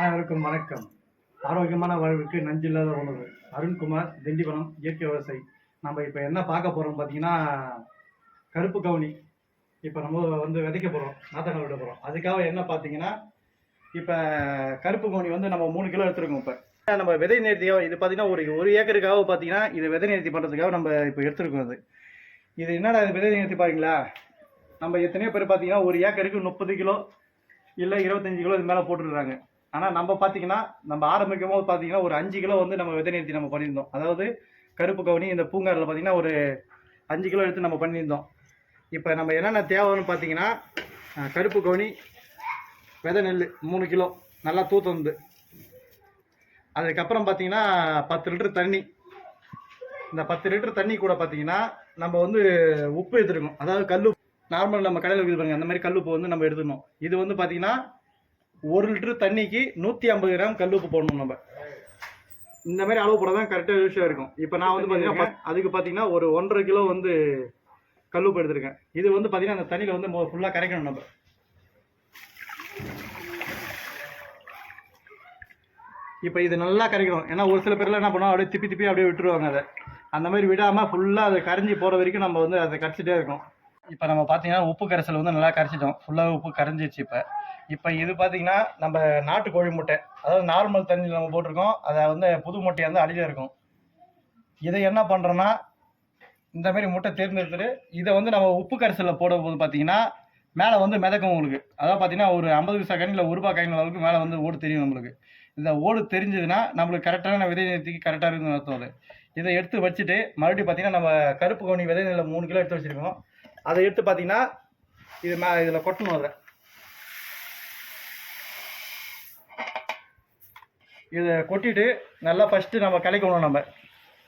அனைவருக்கும் வணக்கம். ஆரோக்கியமான வாழ்வுக்கு நஞ்சில்லாத உணவு. அருண்குமார் திண்டிவனம் இயற்கை விவசாயி. நம்ம இப்போ என்ன பார்க்க போகிறோம் பார்த்தீங்கன்னா கருப்பு கவுனி. இப்போ நம்ம வந்து விதைக்க போகிறோம் நாத்தங்கள் விட போகிறோம் அதுக்காக என்ன பார்த்தீங்கன்னா இப்போ கருப்பு கவுனி வந்து நம்ம மூணு கிலோ எடுத்துருக்கோம் இப்போ. நம்ம விதை நேர்த்தியாக இது பார்த்தீங்கன்னா ஒரு ஒரு ஏக்கருக்காக பார்த்தீங்கன்னா இது விதை நேர்த்தி பண்ணுறதுக்காக நம்ம இப்போ எடுத்துருக்கோம் அது. இது என்னடா இது விதை நேர்த்தி பாருங்களா? நம்ம எத்தனையோ பேர் பார்த்தீங்கன்னா ஒரு ஏக்கருக்கு முப்பது கிலோ இல்லை இருபத்தஞ்சி கிலோ இது மேலே போட்டுடுறாங்க. ஆனால் நம்ம பார்த்தீங்கன்னா நம்ம ஆரம்பிக்கும் போது பார்த்தீங்கன்னா ஒரு அஞ்சு கிலோ வந்து நம்ம விதை நிறுத்தி நம்ம பண்ணியிருந்தோம். அதாவது கருப்பு கவுனி இந்த பூங்காரில் பார்த்தீங்கன்னா ஒரு அஞ்சு கிலோ எடுத்து நம்ம பண்ணியிருந்தோம். இப்போ நம்ம என்னென்ன தேவைன்னு பார்த்தீங்கன்னா கருப்பு கவுனி விதை நெல் மூணு கிலோ நல்லா தூத்து வந்து. அதுக்கப்புறம் பார்த்தீங்கன்னா பத்து லிட்டர் தண்ணி. இந்த பத்து லிட்டர் தண்ணி கூட பார்த்தீங்கன்னா நம்ம வந்து உப்பு எடுத்துருக்கோம் அதாவது கல் நார்மல் நம்ம கடையில் இருக்குது பாருங்க அந்த மாதிரி கல்லுப்பு வந்து நம்ம எடுத்துக்கணும். இது வந்து பார்த்தீங்கன்னா ஒரு லிட்டர் தண்ணிக்கு நூற்றி ஐம்பது கிராம் கல்லுப்பு போடணும் நம்ம. இந்த மாதிரி அளவு போட தான் கரெக்டாக விஷயம் இருக்கும். இப்போ நான் வந்து பார்த்தீங்கன்னா அதுக்கு பார்த்தீங்கன்னா ஒரு ஒன்றரை கிலோ வந்து கல்லுப்பு எடுத்திருக்கேன். இது வந்து பார்த்தீங்கன்னா அந்த தண்ணியில் வந்து ஃபுல்லாக கரைக்கணும் நம்ம. இப்போ இது நல்லா கரைக்கணும். ஏன்னா ஒரு சில பேர்லாம் என்ன பண்ணுவோம் அப்படியே திப்பி திப்பி அப்படியே விட்டுருவாங்க அதை. அந்த மாதிரி விடாமல் ஃபுல்லாக அதை கரைஞ்சி போகிற வரைக்கும் நம்ம வந்து அதை கரைச்சிட்டே இருக்கணும். இப்போ நம்ம பார்த்தீங்கன்னா உப்பு கரைசல் வந்து நல்லா கரைச்சிட்டோம். ஃபுல்லாக உப்பு கரைஞ்சிச்சு இப்போ. இப்போ இது பார்த்தீங்கன்னா நம்ம நாட்டு கோழி முட்டை. அதாவது நார்மல் தண்ணியில் நம்ம போட்டிருக்கோம். அதை வந்து புது முட்டையை வந்து அடியில் இருக்கும். இதை என்ன பண்ணுறோன்னா இந்த மாதிரி முட்டை தேர்ந்தெடுத்துட்டு இதை வந்து நம்ம உப்பு கரைசலில் போடும்போது பார்த்தீங்கன்னா மேலே வந்து மிதக்கும் உங்களுக்கு. அதாவது பார்த்தீங்கன்னா ஒரு ஐம்பது பைசா கண்ணில் ஒரு ரூபாய் கண்ணில் அளவுக்கு மேலே வந்து ஓடு தெரியும் நம்மளுக்கு. இந்த ஓடு தெரிஞ்சதுன்னா நம்மளுக்கு கரெக்டான விதை நிறுத்திக்கு கரெக்டாக இருக்குன்னு அர்த்தம் அது. இதை எடுத்து வச்சுட்டு மறுபடியும் பார்த்தீங்கன்னா நம்ம கருப்பு கவுனி விதை நிலை மூணு கிலோ எடுத்து வச்சுருக்கோம். அதை எடுத்து பார்த்தீங்கன்னா இது மே இதில் கொட்டணும் அதை இதை கொட்டிட்டு நல்லா ஃபஸ்ட்டு நம்ம கலக்கணும் நம்ம.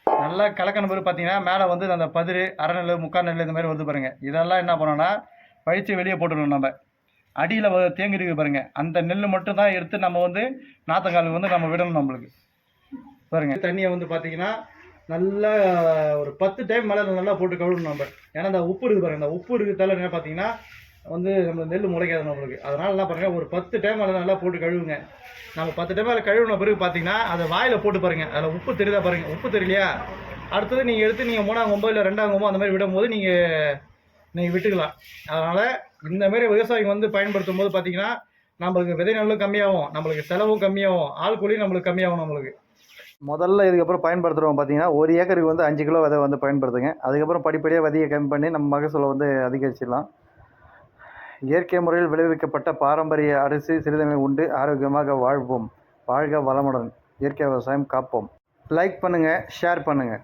நல்லா கலக்கணும் பிறகு பார்த்தீங்கன்னா மேலே வந்து அந்த பதிரு அரை நெல் முக்கால் நெல் இந்த மாதிரி வந்து பாருங்கள் இதெல்லாம் என்ன பண்ணோன்னா பழித்து வெளியே போட்டுடணும் நம்ம. அடியில் தேங்கி இருக்கு பாருங்க. அந்த நெல் மட்டும் தான் எடுத்து நம்ம வந்து நாத்தங்கால் வந்து நம்ம விடணும் நம்மளுக்கு. பாருங்கள் தண்ணியை வந்து பார்த்தீங்கன்னா நல்லா ஒரு பத்து டைம் மேலே நல்லா போட்டு கழுவணும் நம்ம. ஏன்னா அந்த உப்பு இருக்குது பாருங்க அந்த உப்பு இருக்கிறதால என்ன பார்த்தீங்கன்னா வந்து நம்ம நெல் முளைக்காது நம்மளுக்கு. அதனால என்ன பாருங்க ஒரு பத்து டைம் அதில் நல்லா போட்டு கழுவுங்க. நம்ம பத்து டைம் அதில் கழுவின பிறகு பார்த்தீங்கன்னா அதை வாயில் போட்டு பாருங்க. அதில் உப்பு தெரியுதா பாருங்க உப்பு தெரியலையா? அடுத்தது நீங்கள் எடுத்து நீங்கள் மூணாம் கொம்போ இல்லை ரெண்டாம் கொம்போ அந்த மாதிரி விடும்போது நீங்கள் நீங்கள் விட்டுக்கலாம். அதனால் இந்த மாதிரி விவசாயிங்க வந்து பயன்படுத்தும் போது பார்த்தீங்கன்னா நம்மளுக்கு விதை நெல்லும் கம்மியாகும் நம்மளுக்கு செலவும் கம்மியாகும் ஆள் கூலியும் நம்மளுக்கு கம்மியாகும் நம்மளுக்கு. முதல்ல இதுக்கப்புறம் பயன்படுத்துகிறோம் பார்த்தீங்கன்னா ஒரு ஏக்கருக்கு வந்து அஞ்சு கிலோ விதை வந்து பயன்படுத்துங்க. அதுக்கப்புறம் படிப்படியாக விதையை கம்மி பண்ணி நம்ம மகசூலை வந்து அதிகரிச்சிடலாம். இயற்கை முறையில் விளைவிக்கப்பட்ட பாரம்பரிய அரிசி சிறிதளவு உண்டு. ஆரோக்கியமாக வாழ்வோம். வாழ்க வளமுடன். இயற்கை விவசாயம் காப்போம். லைக் பண்ணுங்கள் ஷேர் பண்ணுங்கள்